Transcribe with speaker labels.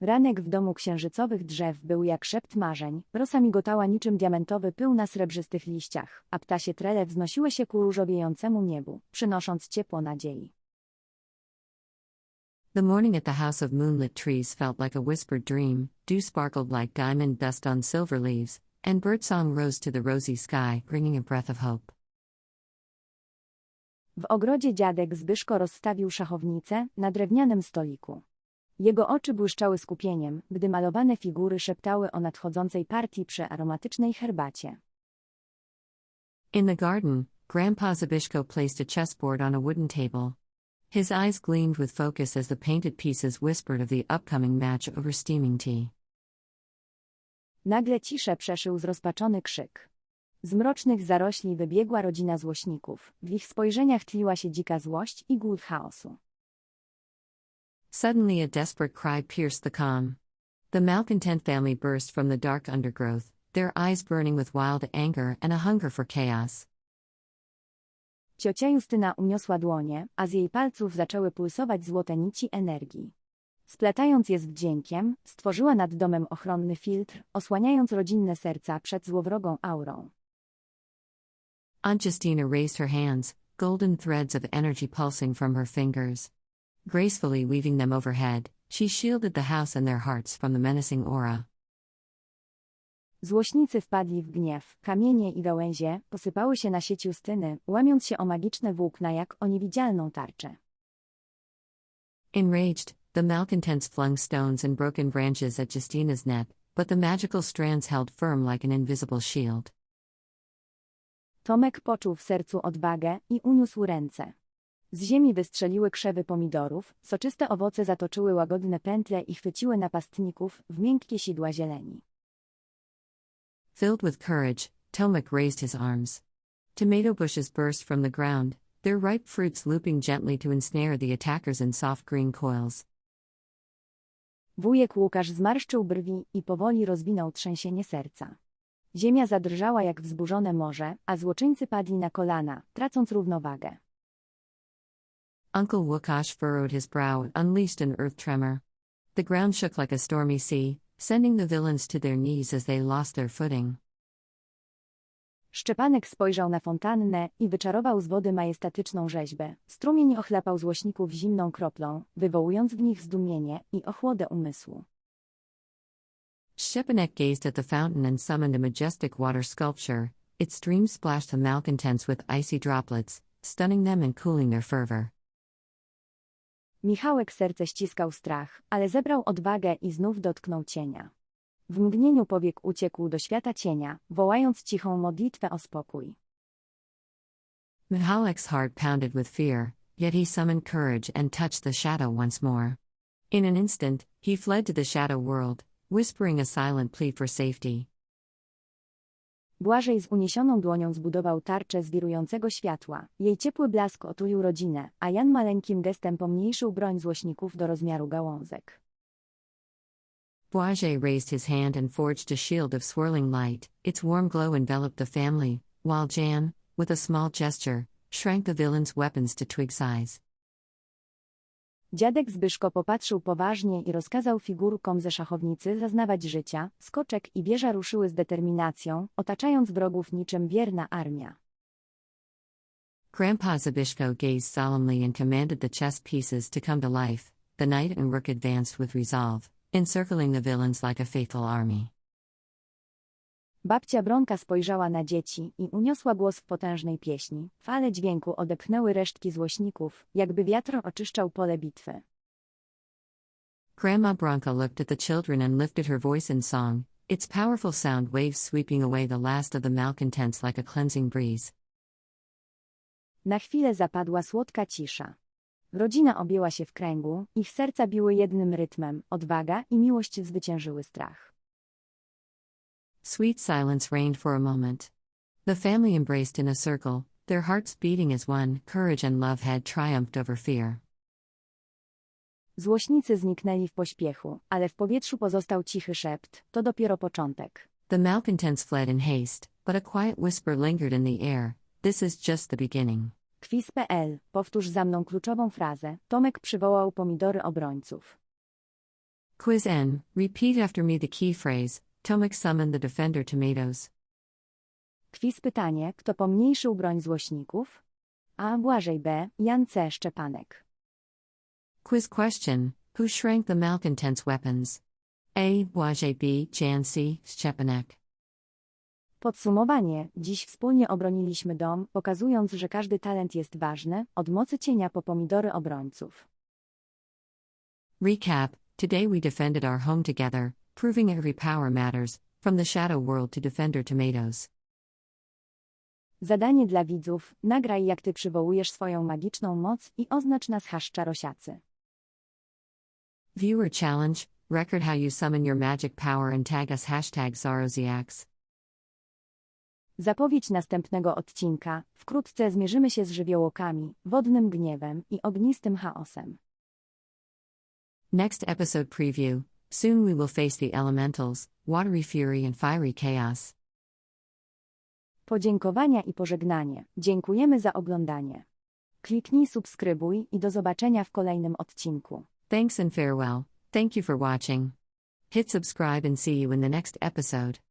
Speaker 1: Ranek w domu księżycowych drzew był jak szept marzeń, rosa migotała niczym diamentowy pył na srebrzystych liściach, a ptasie trele wznosiły się ku różowiejącemu niebu, przynosząc ciepło nadziei.
Speaker 2: The morning at the house of moonlit trees felt like a whispered dream, dew sparkled like diamond dust on silver leaves, and birdsong rose to the rosy sky, bringing a breath of hope.
Speaker 1: W ogrodzie dziadek Zbyszko rozstawił szachownicę na drewnianym stoliku. Jego oczy błyszczały skupieniem, gdy malowane figury szeptały o nadchodzącej partii przy aromatycznej herbacie.
Speaker 2: In the garden, Grandpa Zabishko placed a chessboard on a wooden table. His eyes gleamed with focus as the painted pieces whispered of the upcoming match over steaming tea.
Speaker 1: Nagle ciszę przeszył zrozpaczony krzyk. Z mrocznych zarośli wybiegła rodzina złośników. W ich spojrzeniach tliła się dzika złość i głód chaosu.
Speaker 2: Suddenly, a desperate cry pierced the calm. The malcontent family burst from the dark undergrowth, their eyes burning with wild anger and a hunger for chaos.
Speaker 1: Ciocia Justyna uniosła dłonie, a z jej palców zaczęły pulsować złote nici energii. Spletając je z wdziękiem, stworzyła nad domem ochronny filtr, osłaniając rodzinne serca przed złowrogą aurą.
Speaker 2: Aunt Justina raised her hands, golden threads of energy pulsing from her fingers. Gracefully weaving them overhead, she shielded the house and their hearts from the menacing aura.
Speaker 1: Złośnicy wpadli w gniew, kamienie i gałęzie posypały się na sieć Justyny, łamiąc się o magiczne włókna jak o niewidzialną tarczę.
Speaker 2: Enraged, the malcontents flung stones and broken branches at Justina's net, but the magical strands held firm like an invisible shield.
Speaker 1: Tomek poczuł w sercu odwagę i uniósł ręce. Z ziemi wystrzeliły krzewy pomidorów, soczyste owoce zatoczyły łagodne pętle i chwyciły napastników w miękkie sidła zieleni.
Speaker 2: Filled with courage, Tomek raised his arms. Tomato bushes burst from the ground, their ripe fruits looping gently to ensnare the attackers in soft green coils.
Speaker 1: Wujek Łukasz zmarszczył brwi i powoli rozwinął trzęsienie serca. Ziemia zadrżała jak wzburzone morze, a złoczyńcy padli na kolana, tracąc równowagę.
Speaker 2: Uncle Wukash furrowed his brow and unleashed an earth tremor. The ground shook like a stormy sea, sending the villains to their knees as they lost their footing.
Speaker 1: Szczepanek spojrzał na fontannę i wyczarował z wody majestatyczną rzeźbę. Strumień ochlapał złośników zimną kroplą, wywołując w nich zdumienie i ochłodę umysłu.
Speaker 2: Szczepanek gazed at the fountain and summoned a majestic water sculpture. Its stream splashed the malcontents with icy droplets, stunning them and cooling their fervor.
Speaker 1: Michałek serce ściskał strach, ale zebrał odwagę i znów dotknął cienia. W mgnieniu powiek uciekł do świata cienia, wołając cichą modlitwę o spokój.
Speaker 2: Mihalek's heart pounded with fear, yet he summoned courage and touched the shadow once more. In an instant, he fled to the shadow world, whispering a silent plea for safety.
Speaker 1: Błażej z uniesioną dłonią zbudował tarczę z wirującego światła. Jej ciepły blask otulił rodzinę, a Jan maleńkim gestem pomniejszył broń złośników do rozmiaru gałązek.
Speaker 2: Boise raised his hand and forged a shield of swirling light. Its warm glow enveloped the family, while Jan, with a small gesture, shrank the villain's weapons to twig size.
Speaker 1: Dziadek Zbyszko popatrzył poważnie i rozkazał figurkom ze szachownicy zaznawać życia, skoczek i wieża ruszyły z determinacją, otaczając wrogów niczym wierna armia.
Speaker 2: Grandpa Zabishko gazed solemnly and commanded the chess pieces to come to life. The knight and rook advanced with resolve, encircling the villains like a faithful army.
Speaker 1: Babcia Bronka spojrzała na dzieci i uniosła głos w potężnej pieśni. Fale dźwięku odepchnęły resztki złośników, jakby wiatr oczyszczał pole bitwy.
Speaker 2: Grandma Bronca looked at the children and lifted her voice in song, its powerful sound waves sweeping away the last of the malcontents like a cleansing breeze.
Speaker 1: Na chwilę zapadła słodka cisza. Rodzina objęła się w kręgu, ich serca biły jednym rytmem, odwaga i miłość zwyciężyły strach.
Speaker 2: Sweet silence reigned for a moment. The family embraced in a circle, their hearts beating as one, courage and love had triumphed over fear.
Speaker 1: Złośnicy zniknęli w pośpiechu, ale w powietrzu pozostał cichy szept, to dopiero początek.
Speaker 2: The malcontents fled in haste, but a quiet whisper lingered in the air this is just the beginning.
Speaker 1: Quiz.pl, powtórz za mną kluczową frazę, Tomek przywołał pomidory obrońców.
Speaker 2: Quiz N. Repeat after me the key phrase Tomek summoned the defender tomatoes.
Speaker 1: Quiz pytanie, kto pomniejszył broń złośników? A. Błażej B. Jan C. Szczepanek.
Speaker 2: Quiz question Who shrank the malcontents' weapons? A. Błażej B. Jan C. Szczepanek.
Speaker 1: Podsumowanie. Dziś wspólnie obroniliśmy dom, pokazując, że każdy talent jest ważny, od mocy cienia po pomidory obrońców.
Speaker 2: Recap Today we defended our home together, proving every power matters, from the shadow world to defender tomatoes.
Speaker 1: Zadanie dla widzów: nagraj jak ty przywołujesz swoją magiczną moc i oznacz nas haszczarosiacy.
Speaker 2: Viewer challenge Record how you summon your magic power and tag us hashtag Zaroziacs.
Speaker 1: Zapowiedź następnego odcinka. Wkrótce zmierzymy się z żywiołokami, wodnym gniewem i ognistym chaosem.
Speaker 2: Next episode preview Soon we will face the elementals, watery fury and fiery chaos.
Speaker 1: Podziękowania i pożegnanie. Dziękujemy za oglądanie. Kliknij subskrybuj i do zobaczenia w kolejnym odcinku.
Speaker 2: Thanks and farewell. Thank you for watching. Hit subscribe and see you in the next episode.